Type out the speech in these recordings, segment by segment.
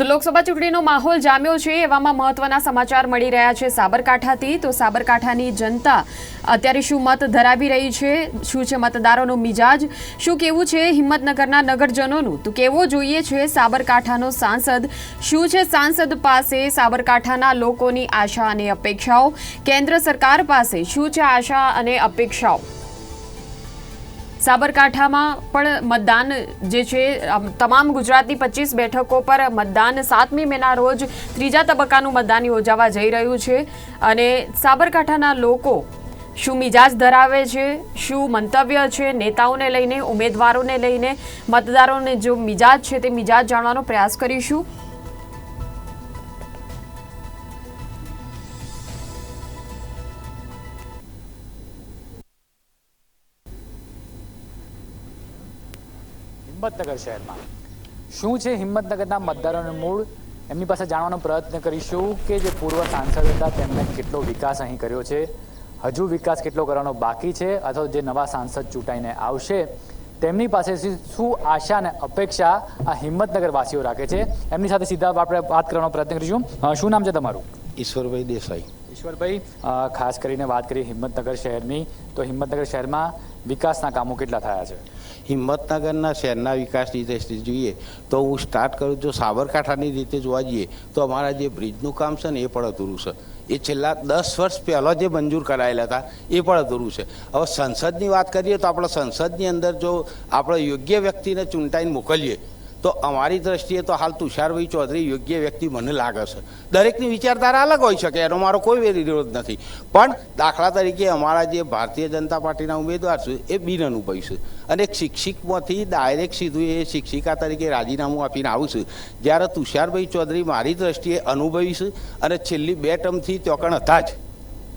તો લોકસભા ચૂંટણીનો માહોલ જામ્યો છે, એવામાં મહત્વના સમાચાર મળી રહ્યા છે સાબરકાંઠાથી. તો સાબરકાંઠાની જનતા અત્યારે શું મત ધરાવી રહી છે? શું છે મતદારોનો મિજાજ? શું કેવું છે હિંમતનગરના નગરજનોનું? તો કેવો જોઈએ છે સાબરકાંઠાનો સાંસદ? શું છે સાંસદ પાસે સાબરકાંઠાના લોકોની આશા અને અપેક્ષાઓ? કેન્દ્ર સરકાર પાસે શું છે આશા અને અપેક્ષાઓ? સાબરકાંઠામાં પણ મતદાન જે છે તમામ ગુજરાતની પચીસ બેઠકો પર મતદાન સાતમી મેના રોજ ત્રીજા તબક્કાનું મતદાન યોજાવા જઈ રહ્યું છે અને સાબરકાંઠાના લોકો શું મિજાજ ધરાવે છે, શું મંતવ્ય છે, નેતાઓને લઈને, ઉમેદવારોને લઈને મતદારોને જો મિજાજ છે તે મિજાજ જાણવાનો પ્રયાસ કરીશું. હિંમતનગર શહેરમાં. શું છે હિંમતનગરના મતદારોનું મૂળ? એમની પાસે જાણવાનો પ્રયત્ન કરીશું કે જે પૂર્વ સાંસદ હતા તેમણે કેટલો વિકાસ અહીં કર્યો છે? હજુ વિકાસ કેટલો કરવાનો બાકી છે? અથવા જે નવા સાંસદ ચૂંટાઈને આવશે? તેમની પાસેથી શું આશા અને અપેક્ષા આ હિંમતનગરવાસીઓ રાખે છે? એમની સાથે સીધા આપણે વાત કરવાનો પ્રયત્ન કરીશું. શું નામ છે તમારું? ઈશ્વરભાઈ દેસાઈ. ઈશ્વરભાઈ ખાસ કરીને વાત કરીએ હિંમતનગર શહેરની. તો હિંમતનગર શહેરમાં વિકાસના કામો કેટલા થયા છે? હિંમતનગરના શહેરના વિકાસની દ્રષ્ટિએ જોઈએ, તો હું સ્ટાર્ટ કરું જો સાબરકાંઠાની રીતે જોવા જઈએ, તો અમારા જે બ્રિજનું કામ છે ને એ પણ અધૂરું છે. એ છેલ્લા દસ વર્ષ પહેલાં જે મંજૂર કરાયેલા હતા, એ પણ અધૂરું છે. હવે સંસદની વાત કરીએ તો આપણે સંસદની અંદર જો આપણે યોગ્ય વ્યક્તિને ચૂંટાઈને મોકલીએ તો અમારી દ્રષ્ટિએ તો હાલ તુષારભાઈ ચૌધરી યોગ્ય વ્યક્તિ મને લાગે છે. દરેકની વિચારધારા અલગ હોઈ શકે, એનો મારો કોઈ વિરોધ નથી. પણ દાખલા તરીકે અમારા જે ભારતીય જનતા પાર્ટીના ઉમેદવાર છે, એ બિન અનુભવી છે. અને એક શિક્ષિકમાંથી ડાયરેક્ટ સીધું એ શિક્ષિકા તરીકે રાજીનામું આપીને આવું છું. જ્યારે તુષારભાઈ ચૌધરી મારી દ્રષ્ટિએ અનુભવી છે અને છેલ્લી બે ટર્મથી ચોકણ હતા જ.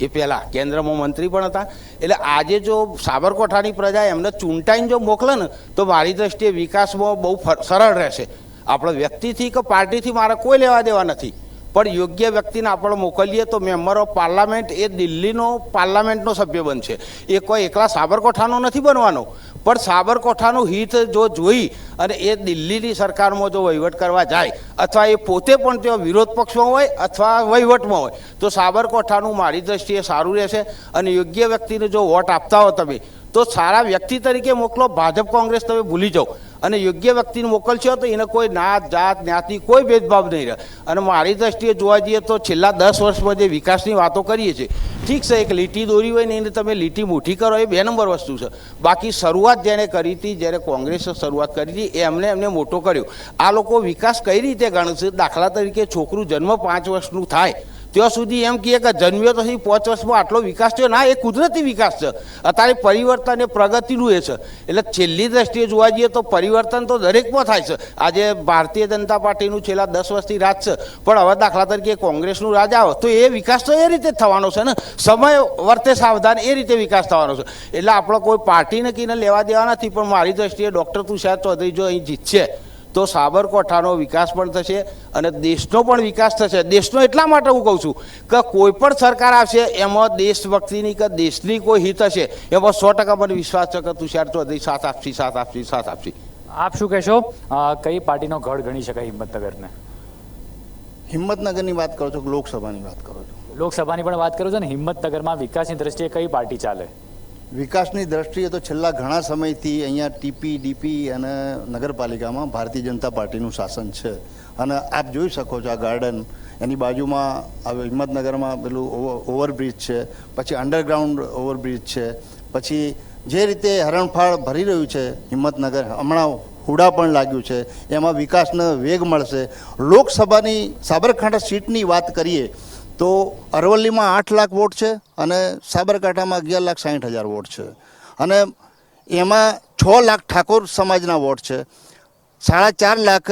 એ પહેલાં કેન્દ્રમાં મંત્રી પણ હતા. એટલે આજે જો સાબરકાંઠાની પ્રજા એમને ચૂંટાઈને જો મોકલે ને, તો મારી દ્રષ્ટિએ વિકાસમાં બહુ સરળ રહેશે. આપણે વ્યક્તિથી કે પાર્ટીથી મારે કોઈ લેવા દેવા નથી. પણ યોગ્ય વ્યક્તિને આપણે મોકલીએ તો મેમ્બર ઓફ પાર્લામેન્ટ એ દિલ્હીનો પાર્લામેન્ટનો સભ્ય બનશે. એ કોઈ એકલા સાબરકાંઠાનો નથી બનવાનો. પણ સાબરકોઠાનું હિત જો જોઈ અને એ દિલ્હીની સરકારમાં જો વહીવટ કરવા જાય, અથવા એ પોતે પણ ત્યાં વિરોધ પક્ષમાં હોય અથવા વહીવટમાં હોય, તો સાબરકોઠાનું મારી દ્રષ્ટિએ સારું રહેશે અને યોગ્ય વ્યક્તિને જો વોટ આપતા હો તમે તો સારા વ્યક્તિ તરીકે મોકલો, ભાજપ કોંગ્રેસ તમે ભૂલી જાઓ. અને યોગ્ય વ્યક્તિને મોકલશો તો એને કોઈ નાત, જાત, જ્ઞાતિ, કોઈ ભેદભાવ નહીં રહે. અને મારી દ્રષ્ટિએ જોવા જઈએ તો છેલ્લા દસ વર્ષમાં જે વિકાસની વાતો કરીએ છીએ, ઠીક છે, એક લીટી દોરી હોય ને એને તમે લીટી મોટી કરો, એ બે નંબર વસ્તુ છે. બાકી શરૂઆત જેણે કરી હતી, જ્યારે કોંગ્રેસે શરૂઆત કરી હતી એમને એમને મોટો કર્યો. આ લોકો વિકાસ કઈ રીતે ગણશે? દાખલા તરીકે છોકરું જન્મ પાંચ વર્ષનું થાય. ત્યાં સુધી એમ કહે કે જન્મ્યો તો પાંચ વર્ષમાં આટલો વિકાસ થયો. ના, એ કુદરતી વિકાસ છે. અત્યારે પરિવર્તન એ પ્રગતિનું એ છે. એટલે છેલ્લી દ્રષ્ટિએ જોવા જઈએ તો પરિવર્તન તો દરેકમાં થાય છે. આજે ભારતીય જનતા પાર્ટીનું છેલ્લા દસ વર્ષથી રાજ છે. પણ હવે દાખલા તરીકે કોંગ્રેસનું રાજ આવે તો એ વિકાસ તો એ રીતે જ થવાનો છે ને? સમય વર્તે સાવધાન એ રીતે વિકાસ થવાનો છે. એટલે આપણે કોઈ પાર્ટીને કીને લેવા દેવા નથી, પણ મારી દ્રષ્ટિએ ડૉક્ટર તુષાર ચૌધરી જો અહીં જીતશે તો સાબરકાંઠાનો વિકાસ પણ થશે અને દેશનો પણ વિકાસ થશે. દેશનો એટલા માટે હું કહું છું કે કોઈ પણ સરકાર આવશે એમાં દેશભક્તિની કે દેશની કોઈ હિત હશે એમાં સો ટકા મને વિશ્વાસ છે કે તુષાર ચૌધરી સાથ આપશી સાથ આપશી સાથ આપશી. આપ શું કહેશો? કઈ પાર્ટીનો ગઢ ગણી શકાય હિંમતનગરને? હિંમતનગરની વાત કરો છો લોકસભાની વાત કરો છો? લોકસભાની પણ વાત કરું છું ને હિંમતનગરમાં વિકાસની દ્રષ્ટિએ કઈ પાર્ટી ચાલે? વિકાસની દ્રષ્ટિએ તો છેલ્લા ઘણા સમયથી અહીંયા ટીપી, ડીપી અને નગરપાલિકામાં ભારતીય જનતા પાર્ટીનું શાસન છે. અને આપ જોઈ શકો છો આ ગાર્ડન, એની બાજુમાં હવે હિંમતનગરમાં પેલું ઓવરબ્રિજ છે, પછી અંડરગ્રાઉન્ડ ઓવરબ્રિજ છે, પછી જે રીતે હરણફાળ ભરી રહ્યું છે હિંમતનગર, હમણાં હુડા પણ લાગ્યું છે, એમાં વિકાસને વેગ મળશે. લોકસભાની સાબરકાંઠા સીટની વાત કરીએ તો અરવલ્લીમાં આઠ લાખ વોટ છે અને સાબરકાંઠામાં અગિયાર લાખ સાઠ હજાર વોટ છે. અને એમાં છ લાખ ઠાકોર સમાજના વોટ છે. સાડા ચાર લાખ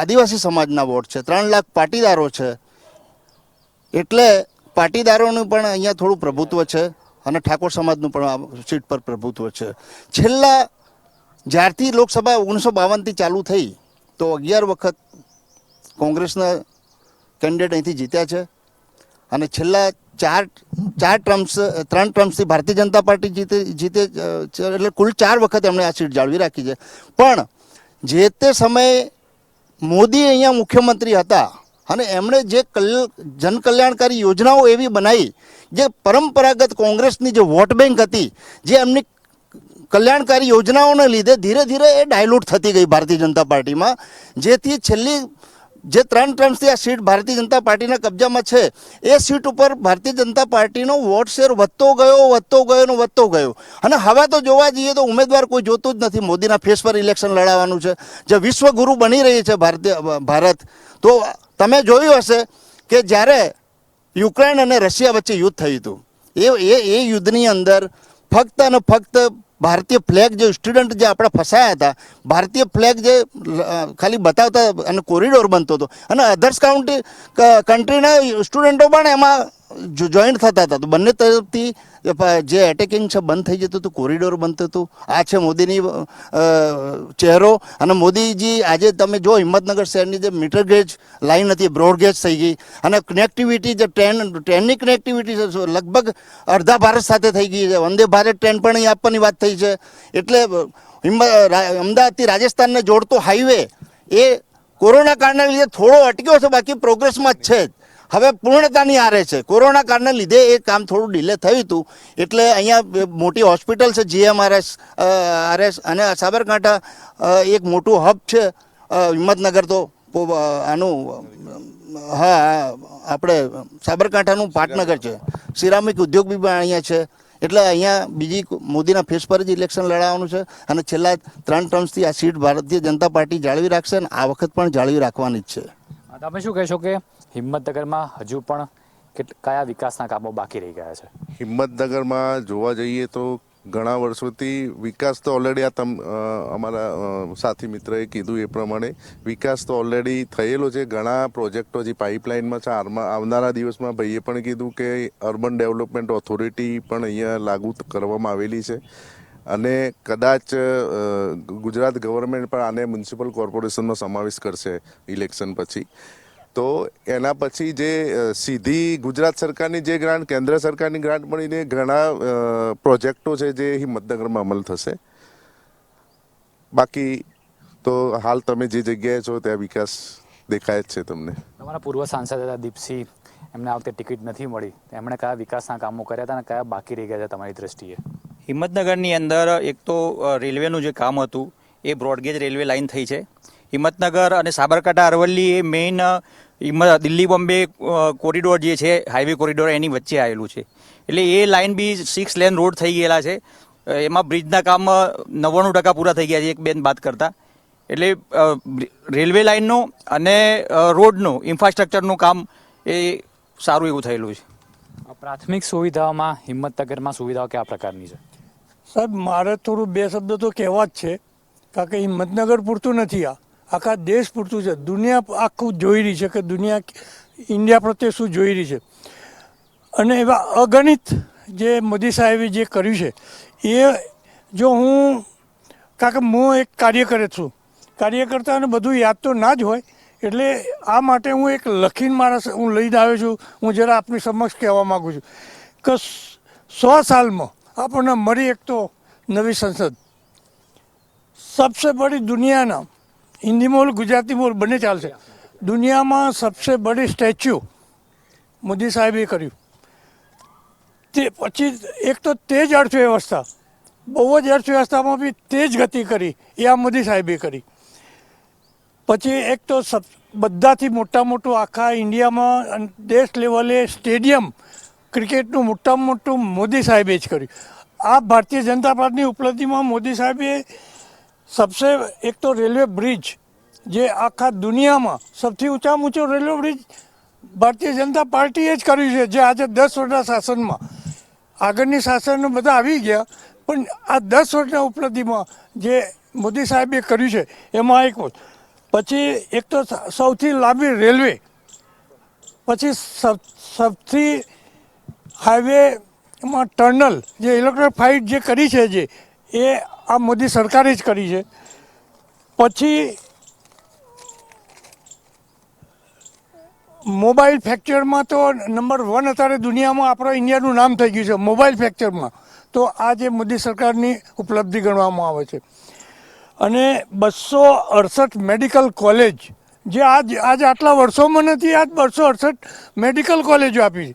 આદિવાસી સમાજના વોટ છે. ત્રણ લાખ પાટીદારો છે. એટલે પાટીદારોનું પણ અહીંયા થોડું પ્રભુત્વ છે અને ઠાકોર સમાજનું પણ સીટ પર પ્રભુત્વ છે. છેલ્લા જ્યારથી લોકસભા ઓગણીસો બાવનથી ચાલુ થઈ, તો અગિયાર વખત કોંગ્રેસના કેન્ડિડેટ અહીંથી જીત્યા છે અને છેલ્લા ચાર ચાર ટ્રમ્સ ત્રણ ટ્રમ્સથી ભારતીય જનતા પાર્ટી જીતે જીતે. એટલે કુલ ચાર વખત એમણે આ સીટ જાળવી રાખી છે પણ જે તે સમયે મોદી અહીંયા મુખ્યમંત્રી હતા અને એમણે જે કલ્ય જનકલ્યાણકારી યોજનાઓ એવી બનાવી, જે પરંપરાગત કોંગ્રેસની જે વોટ બેંક હતી, જે એમની કલ્યાણકારી યોજનાઓને લીધે ધીરે ધીરે એ ડાયલ્યુટ થતી ગઈ ભારતીય જનતા પાર્ટીમાં, જેથી છેલ્લી જે ત્રણ ટર્મ્સથી આ સીટ ભારતીય જનતા પાર્ટીના કબજામાં છે, એ સીટ ઉપર ભારતીય જનતા પાર્ટીનો વોટ શેર વધતો ગયો વધતો ગયો ને વધતો ગયો. અને હવે તો જોવા જઈએ તો ઉમેદવાર કોઈ જોતું જ નથી. મોદીના ફેસ પર ઇલેક્શન લડાવવાનું છે. જે વિશ્વગુરુ બની રહી છે ભારતીય ભારત. તો તમે જોયું હશે કે જ્યારે યુક્રેન અને રશિયા વચ્ચે યુદ્ધ થયું હતું, એ એ એ યુદ્ધની અંદર ફક્ત અને ફક્ત ભારતીય ફ્લેગ જે સ્ટુડન્ટ જે આપણે ફસાયા હતા, ભારતીય ફ્લેગ જે ખાલી બતાવતા અને કોરિડોર બનતો હતો. અને અધર્સ કાઉન્ટી કન્ટ્રીના સ્ટુડન્ટો પણ એમાં જોઈન્ટ થતા હતા, તો બંને તરફથી જે એટેકિંગ છે, બંધ થઈ જતું હતું કોરિડોર બનતું હતું. આ છે મોદીની ચહેરો. અને મોદીજી આજે તમે જો હિંમતનગર શહેરની જે મીટર ગેજ લાઈન હતી બ્રોડ ગેજ થઈ ગઈ. અને કનેક્ટિવિટી જે ટ્રેન ટ્રેનની કનેક્ટિવિટી છે લગભગ અડધા ભારત સાથે થઈ ગઈ છે. વંદે ભારત ટ્રેન પણ અહીં આપવાની વાત થઈ છે. એટલે હિંમત અમદાવાદથી રાજસ્થાનને જોડતો હાઈવે એ કોરોના કાળના લીધે થોડો અટક્યો છે, બાકી પ્રોગ્રેસમાં જ છે જ. હવે પૂર્ણતાની આરે છે. કોરોના કાળને લીધે એ કામ થોડું ડિલે થયું હતું. એટલે અહીંયા મોટી હોસ્પિટલ છે જીએમઆરએસ આરએસ અને સાબરકાંઠા એક મોટું હબ છે. હિંમતનગર તો આનું હા, આપણે સાબરકાંઠાનું પાટનગર છે. સિરામિક ઉદ્યોગ બી અહીંયા છે. એટલે અહીંયા બીજી મોદીના ફેસ પર જ ઇલેક્શન લડાવવાનું છે અને છેલ્લા ત્રણ ટર્મ્સથી આ સીટ ભારતીય જનતા પાર્ટી જાળવી રાખશે અને આ વખત પણ જાળવી રાખવાની જ છે. તમે શું કહેશો કે હિંમતનગરમાં હજુ પણ કયા વિકાસના કામો બાકી રહી ગયા છે? હિંમતનગરમાં જોવા જઈએ તો ઘણા વર્ષોથી વિકાસ તો ઓલરેડી આ તમ અમારા સાથી મિત્રએ કીધું એ પ્રમાણે વિકાસ તો ઓલરેડી થયેલો છે. ઘણા પ્રોજેક્ટો જે પાઇપલાઇનમાં છે આવનારા દિવસમાં ભાઈએ પણ કીધું કે અર્બન ડેવલપમેન્ટ ઓથોરિટી પણ અહીંયા લાગુ કરવામાં આવેલી છે. અને કદાચ ગુજરાત ગવર્મેન્ટ પણ આને મ્યુનિસિપલ કોર્પોરેશનનો સમાવેશ કરશે ઇલેક્શન પછી. તો એના પછી જે સીધી ગુજરાત સરકારની જે ગ્રાન્ટ કેન્દ્ર સરકારની ગ્રાન્ટ મળીને ઘણા પ્રોજેક્ટો છે જે હિંમતનગરમાં અમલ થશે. બાકી તો હાલ તમે જે જગ્યાએ છો ત્યાં વિકાસ દેખાય જ છે તમને. તમારા પૂર્વ સાંસદ હતા દીપસિંહ એમને આ વખતે ટિકિટ નથી મળી. એમણે કયા વિકાસના કામો કર્યા હતા અને કયા બાકી રહી ગયા હતા તમારી દ્રષ્ટિએ? હિંમતનગરની અંદર એક તો રેલવેનું જે કામ હતું એ બ્રોડગેજ રેલવે લાઇન થઈ છે. હિંમતનગર અને સાબરકાંઠા અરવલ્લી એ મેઇન દિલ્હી બોમ્બે કોરિડોર જે છે હાઈવે કોરિડોર એની વચ્ચે આવેલું છે. એટલે એ લાઇન બી સિક્સ લેન રોડ થઈ ગયેલા છે. એમાં બ્રિજના કામ નવ્વાણું ટકા પૂરા થઈ ગયા છે એક બેન બાદ કરતા. એટલે રેલવે લાઇનનું અને રોડનું ઇન્ફ્રાસ્ટ્રક્ચરનું કામ એ સારું એવું થયેલું છે. પ્રાથમિક સુવિધાઓમાં હિંમતનગરમાં સુવિધાઓ કયા પ્રકારની છે? સાહેબ મારે થોડું બે શબ્દો તો કહેવા જ છે કારણ કે હિંમતનગર પૂરતું નથી આ. આખા દેશ પૂરતું છે. દુનિયા આખું જોઈ રહી છે કે દુનિયા ઇન્ડિયા પ્રત્યે શું જોઈ રહી છે. અને એવા અગણિત જે મોદી સાહેબે જે કર્યું છે, એ જો હું કારણ કે હું એક કાર્યકર છું. કાર્યકર્તાને બધું યાદ તો ના જ હોય, એટલે આ માટે હું એક લખીને મારા હું લઈને આવ્યો છું. હું જરા આપની સમક્ષ કહેવા માગું છું કે સો સાલમાં આપણને મળી એક તો નવી સંસદ. સબસે બડી દુનિયાના હિન્દી મોલ, ગુજરાતી મોલ બંને ચાલશે. દુનિયામાં સબસે બડી સ્ટેચ્યુ મોદી સાહેબે કર્યું. તે પછી એક તો તેજ અર્થવ્યવસ્થા, બહુ જ અર્થવ્યવસ્થામાં બી તેજ ગતિ કરી, એ આ મોદી સાહેબે કરી. પછી એક તો સબ, બધાથી મોટા મોટું આખા ઇન્ડિયામાં દેશ લેવલે સ્ટેડિયમ ક્રિકેટનું મોટામાં મોટું મોદી સાહેબે જ કર્યું. આ ભારતીય જનતા પાર્ટીની ઉપલબ્ધિમાં મોદી સાહેબે સબસે એક તો રેલવે બ્રિજ, જે આખા દુનિયામાં સૌથી ઊંચામાં ઊંચો રેલવે બ્રિજ ભારતીય જનતા પાર્ટીએ જ કર્યું છે, જે આજે દસ વર્ષના શાસનમાં આગળની શાસન બધા આવી ગયા, પણ આ દસ વર્ષના ઉપલબ્ધિમાં જે મોદી સાહેબે કર્યું છે, એમાં એક. પછી એક તો સૌથી લાંબી રેલવે, પછી સૌથી હાઈવેમાં ટર્નલ, જે ઇલેક્ટ્રોફાઇડ જે કરી છે જે એ આ મોદી સરકારે જ કરી છે. પછી મોબાઈલ ફેક્ચરમાં તો નંબર વન અત્યારે દુનિયામાં આપણો ઇન્ડિયાનું નામ થઈ ગયું છે, મોબાઈલ ફેક્ચરમાં. તો આ જે મોદી સરકારની ઉપલબ્ધિ ગણવામાં આવે છે. અને બસો અડસઠ મેડિકલ કોલેજ, જે આજ આજ આટલા વર્ષોમાં નથી, આજ બસો અડસઠ મેડિકલ કોલેજો આપી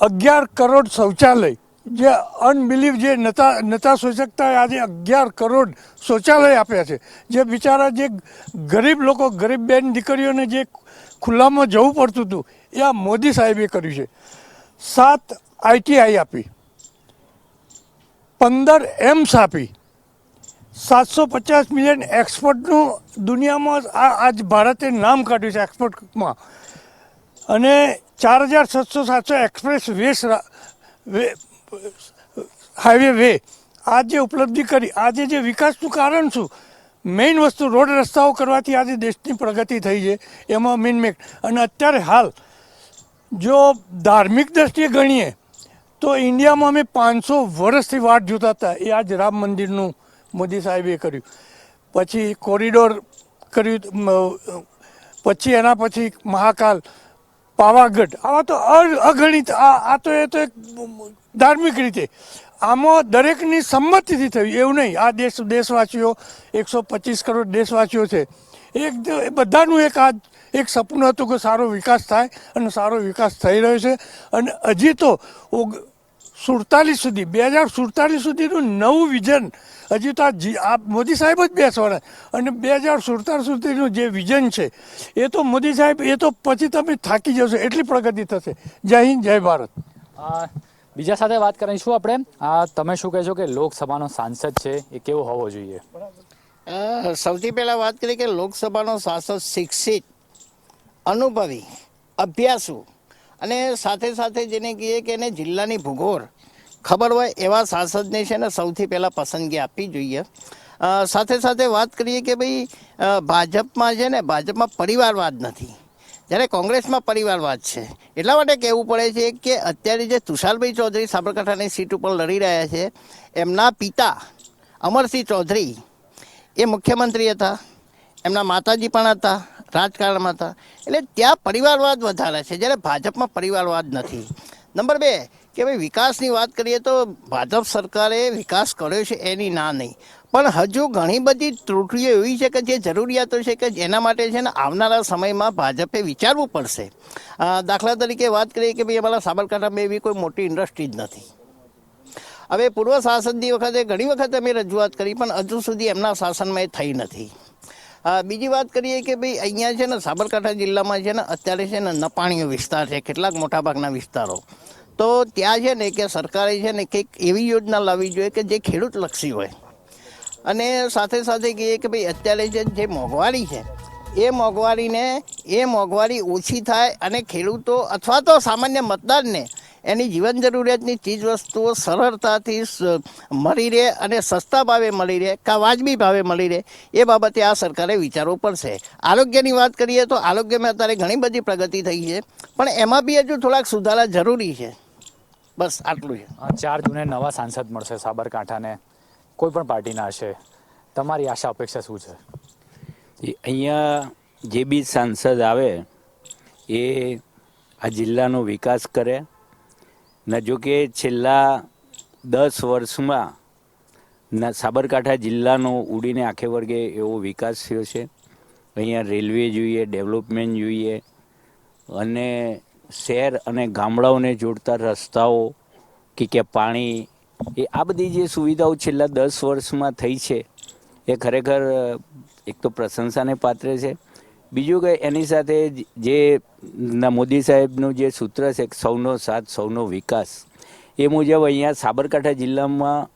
અગિયાર કરોડ શૌચાલય જે અનબિલીવ જે નતા નતા સોચી આજે અગિયાર કરોડ શૌચાલય આપ્યા છે. જે બિચારા જે ગરીબ લોકો, ગરીબ બેન દીકરીઓને જે ખુલ્લામાં જવું પડતું હતું, એ આ મોદી સાહેબે કર્યું છે. સાત આઈટીઆઈ આપી. પંદર એમ્સ આપી. સાતસો પચાસ મિલિયન એક્સપોર્ટનું દુનિયામાં આ આજ ભારતે નામ કાઢ્યું છે એક્સપોર્ટમાં. અને ચાર હજાર સાતસો સાતસો એક્સપ્રેસ વેસ હાઈવે વે. આ જે ઉપલબ્ધિ કરી આજે જે વિકાસનું કારણ શું? મેઇન વસ્તુ રોડ રસ્તાઓ કરવાથી આજે દેશની પ્રગતિ થઈ છે, એમાં મેઇન મેક. અને અત્યારે હાલ, જો ધાર્મિક દ્રષ્ટિએ ગણીએ, તો ઇન્ડિયામાં અમે પાંચસો વર્ષથી વાટ જોતા હતા. એ આજ રામ મંદિરનું મોદી સાહેબે કર્યું. પછી કોરિડોર કર્યું પછી એના પછી મહાકાલ પાવાગઢ. આવા તો અગણિત, આ તો એ તો એક ધાર્મિક રીતે. આમાં દરેકની સંમતિથી થયું, એવું નહીં. આ દેશ, દેશવાસીઓ, એકસો પચીસ કરોડ દેશવાસીઓ છે. એક બધાનું એક આ, એક સપનું હતું કે સારો વિકાસ થાય, અને સારો વિકાસ થઈ રહ્યો છે. અને હજી તો સુડતાલીસ સુધી બે હજાર સુડતાલીસ સુધીનું નવું વિઝન. હજી તો આ જી આ મોદી સાહેબ જ બેસવાના. અને બે હજાર સુડતાલીસ સુધીનું જે વિઝન છે એ તો મોદી સાહેબ એ તો પછી તમે થાકી જશો એટલી પ્રગતિ થશે. જય હિન્દ જય ભારત. બીજા સાથે વાત કરીશું આપણે. આ તમે શું કહેશો કે લોકસભાનો સાંસદ છે એ કેવો હોવો જોઈએ? સૌથી પહેલાં વાત કરીએ કે લોકસભાનો સાંસદ શિક્ષિત અનુભવી અભ્યાસુ અને સાથે સાથે જેને કહીએ કે એને જિલ્લાની ભૂગોળ ખબર હોય એવા સાંસદને છે ને સૌથી પહેલાં પસંદગી આપવી જોઈએ. સાથે સાથે વાત કરીએ કે ભાઈ ભાજપમાં છે ને ભાજપમાં પરિવારવાદ નથી. જ્યારે કોંગ્રેસમાં પરિવારવાદ છે. એટલા માટે કહેવું પડે છે કે અત્યારે જે તુષારભાઈ ચૌધરી સાબરકાંઠાની સીટ ઉપર લડી રહ્યા છે, એમના પિતા અમરસિંહ ચૌધરી એ મુખ્યમંત્રી હતા, એમના માતાજી પણ હતા રાજકારણમાં હતા. એટલે ત્યાં પરિવારવાદ વધારે છે. જ્યારે ભાજપમાં પરિવારવાદ નથી. નંબર બે, કે ભાઈ વિકાસની વાત કરીએ તો ભાજપ સરકારે વિકાસ કર્યો છે એની ના નહીં. પણ હજુ ઘણી બધી ત્રુટીઓ એવી છે કે જે જરૂરિયાતો છે કે જેના માટે છે ને આવનારા સમયમાં ભાજપે વિચારવું પડશે. દાખલા તરીકે વાત કરીએ કે ભાઈ અમારા સાબરકાંઠામાં એવી કોઈ મોટી ઇન્ડસ્ટ્રી જ નથી. હવે પૂર્વ શાસનની વખતે ઘણી વખત અમે રજૂઆત કરી, પણ હજુ સુધી એમના શાસનમાં એ થઈ નથી. બીજી વાત કરીએ કે ભાઈ, અહીંયા છે ને, સાબરકાંઠા જિલ્લામાં છે ને, અત્યારે છે ને નપાણીઓ વિસ્તાર છે, કેટલાક મોટાભાગના વિસ્તારો. તો ત્યાં છે ને કે સરકારે છે ને કંઈક એવી યોજના લાવવી જોઈએ કે જે ખેડૂત લક્ષી હોય. અને સાથે સાથે કહીએ કે ભાઈ, અત્યારે જે જે મોંઘવારી છે, એ મોંઘવારીને, એ મોંઘવારી ઓછી થાય અને ખેડૂતો અથવા તો સામાન્ય મતદારને એની જીવન જરૂરિયાતની ચીજ વસ્તુઓ સરળતાથી મળી રહે અને સસ્તા ભાવે મળી રહે કા વાજબી ભાવે મળી રહે એ બાબતે આ સરકારે વિચારવું પડશે. આરોગ્યની વાત કરીએ તો આરોગ્યમાં અત્યારે ઘણી બધી પ્રગતિ થઈ છે પણ એમાં બી હજુ થોડાક સુધારા જરૂરી છે. બસ આટલું છે. ચાર જૂને નવા સાંસદ મળશે સાબરકાંઠાને. કોઈ પણ પાર્ટીના હશે. તમારી આશા અપેક્ષા શું છે? અહીંયા જે બી સાંસદ આવે એ આ જિલ્લાનો વિકાસ કરે ન જો કે છેલ્લા દસ વર્ષમાં સાબરકાંઠા જિલ્લાનો ઉડીને આખે વર્ગે એવો વિકાસ થયો છે. અહીંયા રેલવે જોઈએ, ડેવલપમેન્ટ જોઈએ અને શહેર અને ગામડાઓને જોડતા રસ્તાઓ કે કે પાણી એ આ બધી જે સુવિધાઓ છેલ્લા દસ વર્ષમાં થઈ છે, એ ખરેખર એક તો પ્રશંસાને પાત્ર છે બીજું કે એની સાથે જે મોદી સાહેબનું જે સૂત્ર છે સૌનો સાથ, સૌનો વિકાસ, એ મુજબ અહીંયા સાબરકાંઠા જિલ્લામાં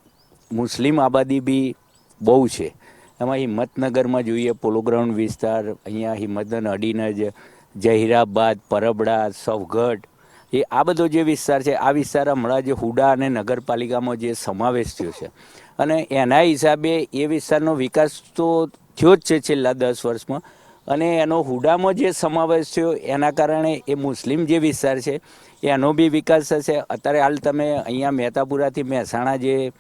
મુસ્લિમ આબાદી બી બહુ છે. એમાં હિંમતનગરમાં જોઈએ પોલો ગ્રાઉન્ડ વિસ્તાર, અહીંયા હિંમતનગર અડીને જ જહીરાબાદ, પરબડા સૌગઢ એ આ બધો જે વિસ્તાર છે, આ વિસ્તાર હમણાં જે હુડા અને નગરપાલિકામાં જે સમાવેશ થયો છે. અને એના હિસાબે એ વિસ્તારનો વિકાસ તો થયો જ છે છેલ્લા દસ વર્ષમાં. અને એનો હુડામાં જે સમાવેશ થયો, એના કારણે એ મુસ્લિમ જે વિસ્તાર છે, એનો બી વિકાસ થશે. અત્યારે હાલ તમે અહીંયા મહેતાપુરાથી મહેસાણા જે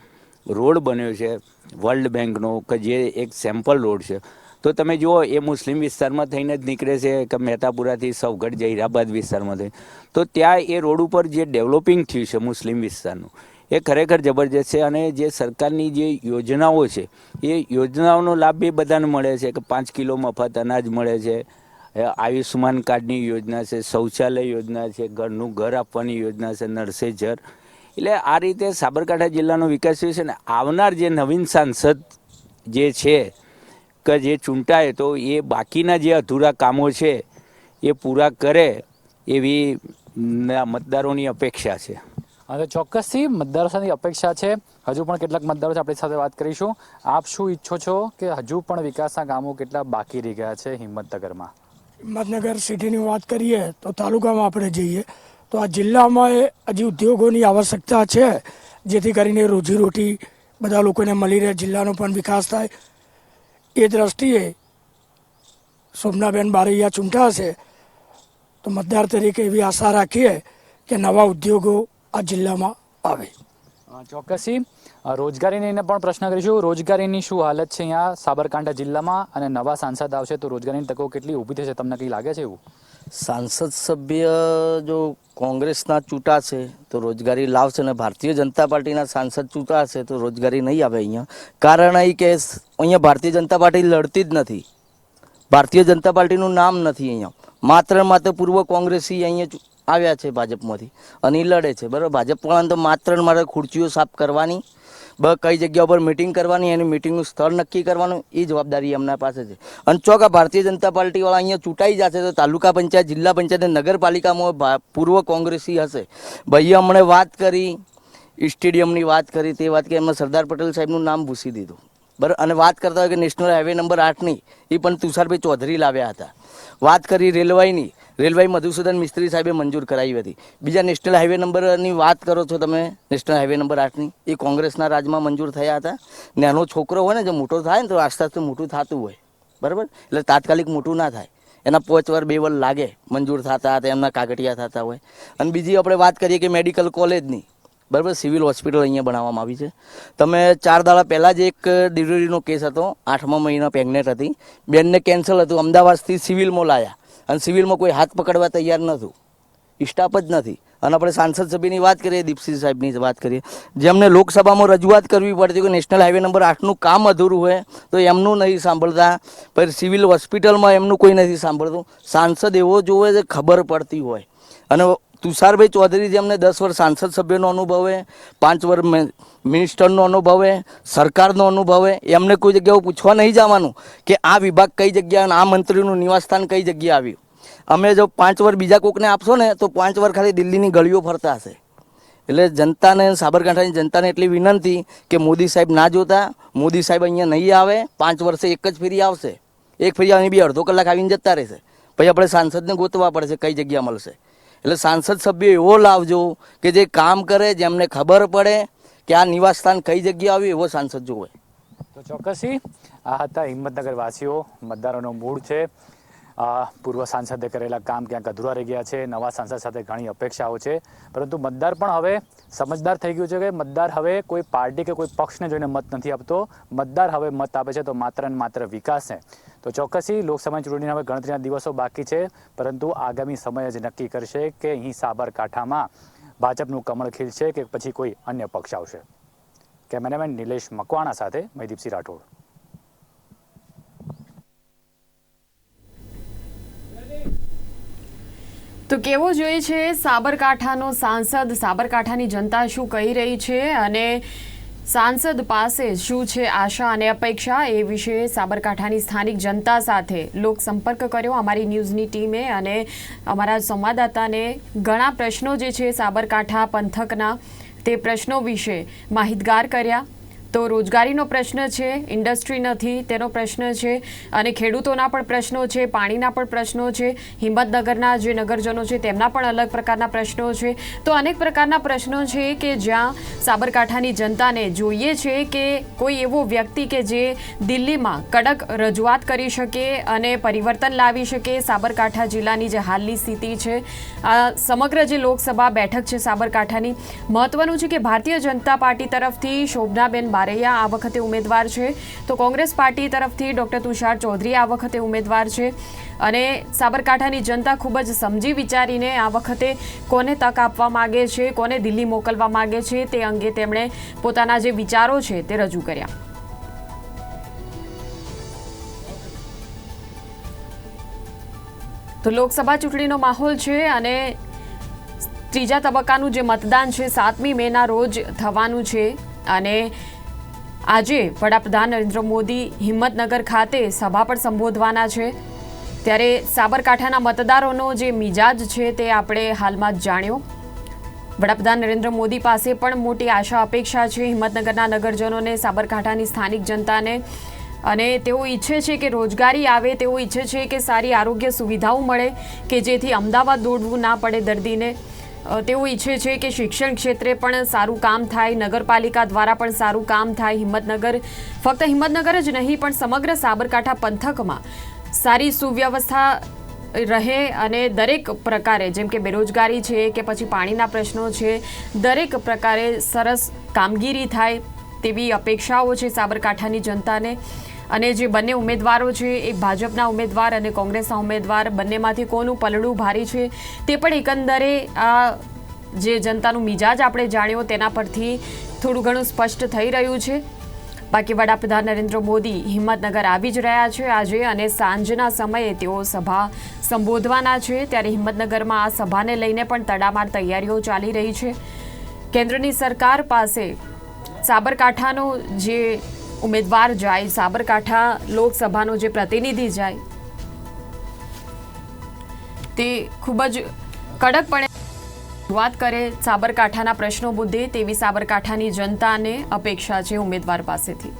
રોડ બન્યો છે, વર્લ્ડ બેંકનો, કે જે એક સેમ્પલ રોડ છે, તો તમે જુઓ, એ મુસ્લિમ વિસ્તારમાં થઈને જ નીકળે છે, કે મહેતાપુરાથી સૌગઢ, જહીરાબાદ વિસ્તારમાં થઈ તો ત્યાં એ રોડ ઉપર જે ડેવલપિંગ થયું છે મુસ્લિમ વિસ્તારનું એ ખરેખર જબરજસ્ત છે અને જે સરકારની જે યોજનાઓ છે, એ યોજનાઓનો લાભ બી બધાને મળે છે કે પાંચ કિલો મફત અનાજ મળે છે આયુષ્યમાન કાર્ડની યોજના છે, શૌચાલય યોજના છે, ઘરનું ઘર આપવાની યોજના છે નરસે જર એટલે આ રીતે સાબરકાંઠા જિલ્લાનો વિકાસ થયો છે ને આવનાર જે નવીન સાંસદ જે છે, કે જે ચૂંટાય તો એ બાકીના જે અધૂરા કામો છે, એ પૂરા કરે એવી મતદારોની અપેક્ષા છે. અને ચોક્કસથી મતદારો સાથે અપેક્ષા છે. હજુ પણ કેટલાક મતદારો છે આપણી સાથે વાત કરીશું. આપ શું ઈચ્છો છો કે હજુ પણ વિકાસના કામો કેટલા બાકી રહી ગયા છે હિંમતનગરમાં? હિંમતનગર સિટીની વાત કરીએ તો તાલુકામાં આપણે જઈએ તો આ જિલ્લામાં હજી ઉદ્યોગોની આવશ્યકતા છે, જેથી કરીને રોજીરોટી બધા લોકોને મળી રહે, જિલ્લાનો પણ વિકાસ થાય. એ દ્રષ્ટિએ શોભનાબેન બારૈયા ચૂંટાશે તો મતદાર તરીકે એવી આશા રાખીએ કે નવા ઉદ્યોગો આ જિલ્લામાં આવે. અ, ચોક્કસી અ, રોજગારીને લઈને પણ પ્રશ્ન કરીશું. રોજગારીની શું હાલત છે અહીંયા? સાબરકાંઠા જિલ્લામાં અને નવા સાંસદ આવશે તો રોજગારીની તકો કેટલી ઊભી થશે? તમને કંઈ લાગે છે એવું? સાંસદ સભ્ય જો કોંગ્રેસના ચૂંટાશે તો રોજગારી લાવશે અને ભારતીય જનતા પાર્ટીના સાંસદ ચૂંટાશે તો રોજગારી નહીં આવે અહીંયા. કારણ એ કે અહીંયા ભારતીય જનતા પાર્ટી લડતી જ નથી. ભારતીય જનતા પાર્ટીનું નામ નથી અહીંયા. માત્ર માત્ર પૂર્વ કોંગ્રેસી અહીંયા આવ્યા છે ભાજપમાંથી અને એ લડે છે, બરાબર? ભાજપવાળાને તો માત્ર મારે ખુરચીઓ સાફ કરવાની, બ કઈ જગ્યા ઉપર મિટિંગ કરવાની, એની મિટિંગનું સ્થળ નક્કી કરવાનું એ જવાબદારી એમના પાસે છે. અને ચોકા ભારતીય જનતા પાર્ટીવાળા અહીંયા ચૂંટાઈ જશે તો તાલુકા પંચાયત, જિલ્લા પંચાયત અને નગરપાલિકામાં પૂર્વ કોંગ્રેસી હશે. ભાઈએ હમણે વાત કરી, સ્ટેડિયમની વાત કરી, તે વાત કે એમાં સરદાર પટેલ સાહેબનું નામ ભૂસી દીધું. બરાબર? અને વાત કરતા હોય કે નેશનલ હાઈવે નંબર આઠની એ પણ તુષારભાઈ ચૌધરી લાવ્યા હતા. વાત કરી રેલવાઈની રેલવાઈ મધુસૂદન મિસ્ત્રી સાહેબે મંજૂર કરાવી હતી. બીજા નેશનલ હાઈવે નંબરની વાત કરો છો તમે, નેશનલ હાઈવે નંબર આઠની, એ કોંગ્રેસના રાજમાં મંજૂર થયા હતા. નાનો છોકરો હોય ને, જો મોટો થાય ને, તો આસ્તે આસ્તે મોટું થતું હોય. બરાબર? એટલે તાત્કાલિક મોટું ના થાય. એના પોચ વાર, બે વર લાગે મંજૂર થતા હતા, એમના કાગટિયા થતા હોય. અને બીજી આપણે વાત કરીએ કે મેડિકલ કોલેજની. બરાબર? સિવિલ હોસ્પિટલ અહીંયા બનાવવામાં આવી છે. તમે ચાર દાડા પહેલાં જ એક ડિલિવરીનો કેસ હતો. આઠમા મહિના પ્રેગ્નેન્ટ હતી. બેનને કેન્સલ હતું. અમદાવાદથી સિવિલમાં લાયા અને સિવિલમાં કોઈ હાથ પકડવા તૈયાર નહોતું. સ્ટાફ જ નથી. અને આપણે સાંસદ સભ્યની વાત કરીએ, દીપસિંહ સાહેબની વાત કરીએ. જેમને લોકસભામાં રજૂઆત કરવી પડતી કે નેશનલ હાઈવે નંબર આઠનું કામ અધૂરું હોય, તો એમનું નહીં સાંભળતા. પછી સિવિલ હોસ્પિટલમાં એમનું કોઈ નથી સાંભળતું. સાંસદ એવો જોવે જે ખબર પડતી હોય. અને તુષારભાઈ ચૌધરી જેમને દસ વર્ષ સાંસદ સભ્યનો અનુભવે પાંચ વર્ષ મિનિસ્ટરનો અનુભવે સરકારનો અનુભવે એમને કોઈ જગ્યાએ પૂછવા નહીં જવાનું કે આ વિભાગ કઈ જગ્યા આ મંત્રીનું નિવાસસ્થાન કઈ જગ્યાએ આવ્યું. અમે જો પાંચ વર્ષ બીજા કોકને આપશો ને, તો પાંચ વર્ષ ખાલી દિલ્હીની ગળીઓ ફરતા હશે. એટલે જનતાને, સાબરકાંઠાની જનતાને એટલી વિનંતી કે મોદી સાહેબ ના જોતા, મોદી સાહેબ અહીંયા નહીં આવે, પાંચ વર્ષે એક જ ફેરી આવશે. એક ફેરી આવીને બી અડધો કલાક આવીને જતા રહેશે. પછી આપણે સાંસદને ગોતવા પડશે કઈ જગ્યા મળશે. એટલે સાંસદ સભ્ય એવો લાવજો કે જે કામ કરે, જેમને ખબર પડે કે આ નિવાસસ્થાન કઈ જગ્યાએ આવ્યું એવો સાંસદ જોવે. તો ચોક્કસી આ હતા હિંમતનગર વાસીઓ મતદારોનો મૂળ છે. પૂર્વ સાંસદે કરેલા કામ ક્યાંક અધૂરા રહી ગયા છે, નવા સાંસદ સાથે ઘણી અપેક્ષાઓ છે, પરંતુ મતદાર પણ હવે સમજદાર થઈ ગયું છે કે મતદાર હવે કોઈ પાર્ટી કે કોઈ પક્ષને જોઈને મત નથી આપતો. મતદાર હવે મત આપે છે તો માત્ર ને માત્ર વિકાસને તો ચોક્કસી લોકસભા ચૂંટણીના હવે ગણતરીના દિવસો બાકી છે, પરંતુ આગામી સમય જ નક્કી કરશે કે અહીં સાબરકાંઠામાં ભાજપનું કમળ ખીલશે કે પછી કોઈ અન્ય પક્ષ આવશે. કેમેરામેન નિલેશ મકવાણા સાથે મયદીપસિંહ રાઠોડ. તો કેવો જોઈએ છે સાબરકાંઠાનો સાંસદ? સાબરકાંઠાની જનતા શું કહી રહી છે અને સાંસદ પાસે શું છે આશા અને અપેક્ષા એ વિશે સાબરકાંઠાની સ્થાનિક જનતા સાથે લોક સંપર્ક કર્યો અમારી ન્યૂઝની ટીમે અને અમારા સંવાદદાતાને ઘણા પ્રશ્નો જે છે સાબરકાંઠા પંથકના તે પ્રશ્નો વિશે માહિતગાર કર્યા. તો રોજગારીનો પ્રશ્ન છે, ઇન્ડસ્ટ્રી નથી તેનો પ્રશ્ન છે, અને ખેડૂતોના પણ પ્રશ્નો છે, પાણીના પણ પ્રશ્નો છે, હિંમતનગરના જે નગરજનો છે તેમના પણ અલગ પ્રકારના પ્રશ્નો છે. તો અનેક પ્રકારના પ્રશ્નો છે કે જ્યાં સાબરકાંઠાની જનતાને જોઈએ છે કે કોઈ એવો વ્યક્તિ કે જે દિલ્હીમાં કડક રજૂઆત કરી શકે અને પરિવર્તન લાવી શકે સાબરકાંઠા જિલ્લાની જે હાલની સ્થિતિ છે. આ સમગ્ર જે લોકસભા બેઠક છે સાબરકાંઠાની, મહત્વનું છે કે ભારતીય જનતા પાર્ટી તરફથી શોભનાબેન બારી બારૈયા આ વખતે ઉમેદવાર છે. તો કોંગ્રેસ પાર્ટી તરફથી ડૉક્ટર તુષાર ચૌધરી આ વખતે ઉમેદવાર છે. અને સાબરકાંઠાની જનતા ખૂબ જ સમજી વિચારીને આ વખતે કોને તક આપવા માગે છે, કોને દિલ્હી મોકલવા માગે છે, તે અંગે તેમણે પોતાના જે વિચારો છે તે રજૂ કર્યા. તો લોકસભા ચૂંટણીનો માહોલ છે અને ત્રીજા તબક્કાનું જે મતદાન છે, સાતમી મેના રોજ થવાનું છે. અને આજે વડાપ્રધાન નરેન્દ્ર મોદી હિંમતનગર ખાતે સભા પણ સંબોધવાના છે. ત્યારે સાબરકાંઠાના મતદારોનો જે મિજાજ છે તે આપણે હાલમાં જ જાણ્યો. વડાપ્રધાન નરેન્દ્ર મોદી પાસે પણ મોટી આશા અપેક્ષા છે હિંમતનગરના નગરજનોને, સાબરકાંઠાની સ્થાનિક જનતાને. અને તેઓ ઈચ્છે છે કે રોજગારી આવે, તેઓ ઈચ્છે છે કે સારી આરોગ્ય સુવિધાઓ મળે, કે જેથી અમદાવાદ દોડવું ના પડે દર્દીને. તેઓ ઈચ્છે છે કે શિક્ષણ ક્ષેત્રે પણ સારું કામ થાય, નગરપાલિકા દ્વારા પણ સારું કામ થાય. હિંમતનગર, ફક્ત હિંમતનગર જ નહીં, પણ સમગ્ર સાબરકાંઠા પંથકમાં સારી સુવ્યવસ્થા રહે અને દરેક પ્રકારે, જેમ કે બેરોજગારી છે કે પછી પાણીના પ્રશ્નો છે, દરેક પ્રકારે સરસ કામગીરી થાય તેવી અપેક્ષાઓ છે સાબરકાંઠાની જનતાને. અને જે બંને ઉમેદવારો છે, એ ભાજપના ઉમેદવાર અને કોંગ્રેસના ઉમેદવાર, બંનેમાંથી કોનું પલડું ભારી છે, તે પણ એકંદરે આ જે જનતાનું મિજાજ આપણે જાણ્યો તેના પરથી થોડું ઘણું સ્પષ્ટ થઈ રહ્યું છે. બાકી વડાપ્રધાન નરેન્દ્ર મોદી હિંમતનગર આવી જ રહ્યા છે આજે અને સાંજના સમયે તેઓ સભા સંબોધવાના છે. ત્યારે હિંમતનગરમાં આ સભાને લઈને પણ તડામાર તૈયારીઓ ચાલી રહી છે. કેન્દ્રની સરકાર પાસે સાબરકાંઠાનો જે ઉમેદવાર જાય સાબરકાંઠા લોકસભાનો જે પ્રતિનિધિ જાય, તે ખૂબ જ કડકપણે વાત કરે સાબરકાંઠાના પ્રશ્નો મુદ્દે તેવી સાબરકાંઠાની જનતાને અપેક્ષા છે ઉમેદવાર પાસેથી.